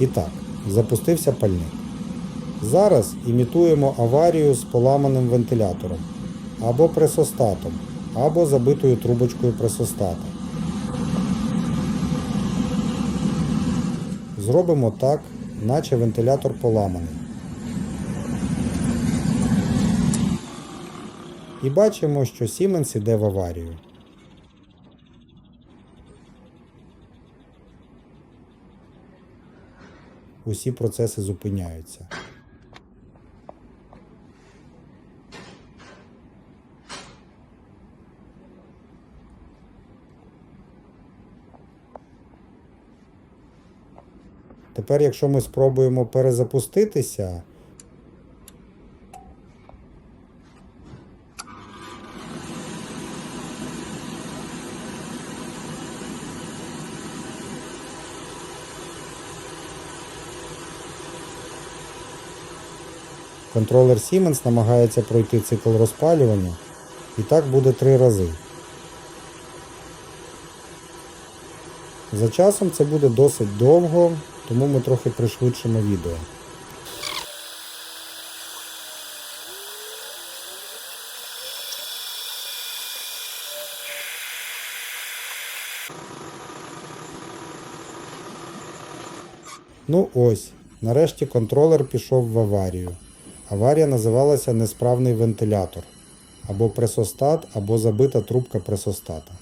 І так, запустився пальник. Зараз імітуємо аварію з поламаним вентилятором або пресостатом, або забитою трубочкою пресостата. Зробимо так, наче вентилятор поламаний. І бачимо, що Siemens іде в аварію. Усі процеси зупиняються. Тепер, якщо ми спробуємо перезапуститися, контролер Siemens намагається пройти цикл розпалювання, і так буде три рази. За часом це буде досить довго, тому ми трохи пришвидшимо відео. Ну ось, нарешті контролер пішов в аварію. Аварія називалася несправний вентилятор, або пресостат, або забита трубка пресостата.